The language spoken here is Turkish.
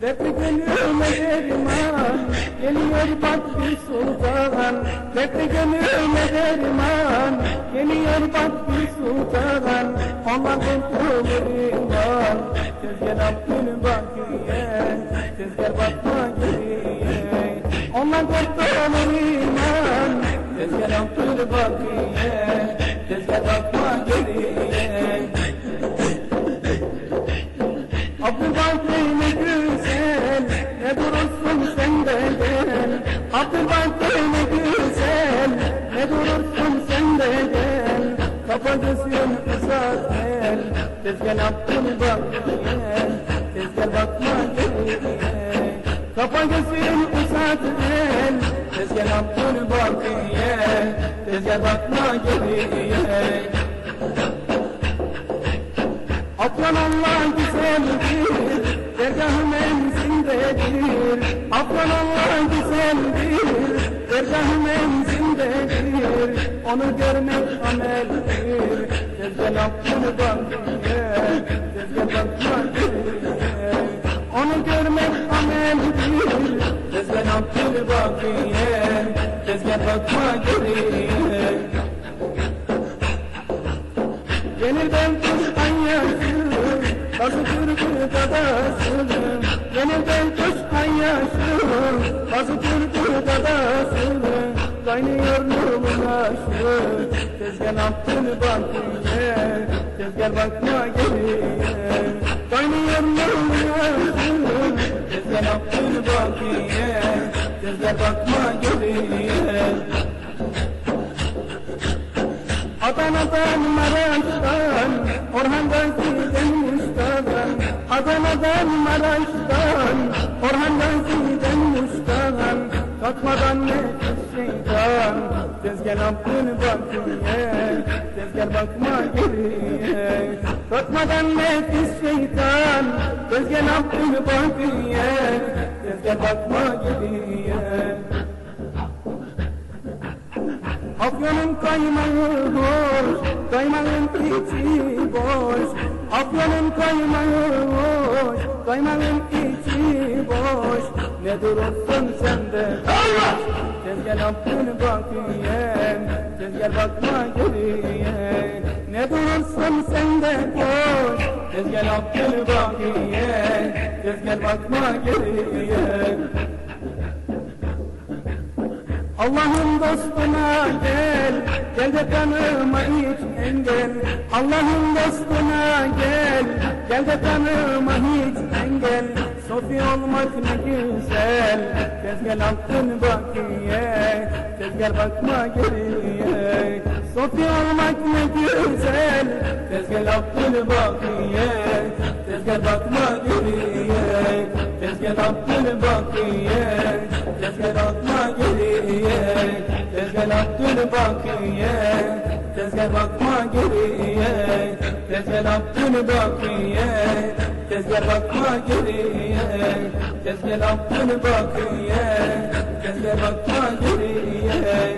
Dertli gönlüme derman Geliyor bak bir sultan. Dertli gönlüme derman Geliyor bak bir sultan. Ondan kurtulur iman Tezgah Abdül Bakiye Tezgah bakma geriye Ondan kurtulur iman Tezgah Bakiye gel. Kafa gözün uzak gel, tezgah Abdülbaki gel. Tezgah bakma geriye. Kafa gözün uzak gel, tezgah Abdülbaki gel. Tezgah bakma geriye. Afyon Allah güzeldir, dergahı menzindedir. Afyon Allah güzeldir. Onu görmek ameldir, Abdül Bakiye, tezgah bakma geriye. Onu görmek ameldir, tezgah Abdül Bakiye, tezgah bakma geriye. Yenilden kuşkan yaşım, bazı türkü dadasım. Yenilden kuşkan yaşım, bazı türkü dadasım. Kaynıyor aşkı, tezgah Abdül Bakiye, tezgah bakma geriye. Kaynıyor aşkı, tezgah Abdül Bakiye, tezgah bakma geriye. Adana'dan Maraş'tan Orhan'dan Ziden Muş'tan Adana'dan Maraş'tan Orhan'dan Ziden Muş'tan Kalkmadan nefis şeytan Tezgah Abdül Bakiye Tezgah bakma geriye. Kalkmadan nefis şeytan Tezgah Abdül Bakiye Tezgah bakma geriye. Afyonun kaymağı hoş, kaymağın içi boş. Afyonun kaymağı hoş, kaymağın içi boş. Ne durursun sen de boş, tezgah Abdül Bakiye, tezgah bakma geriye. Ne durursun sen de boş, tezgah Abdül Bakiye, tezgah bakma geriye. Allah'ın dostuna gel, gel de tanıma hiç engel. Allah'ın dostuna gel, gel de tanıma hiç engel. Sofi olmak ne güzel, tezgah Abdül Bakiye, tezgah bakma geriye. Sofi olmak ne güzel, tezgah Abdül Bakiye, tezgah bakma geriye. Tezgah Abdül Bakiye, tezgah bakma geriye. Tezgah Abdül Bakiye, tezgah bakma geriye. Tezgah Abdül Bakiye, tezgah bakma geriye. Tezgah Abdül Bakiye, tezgah bakma geriye.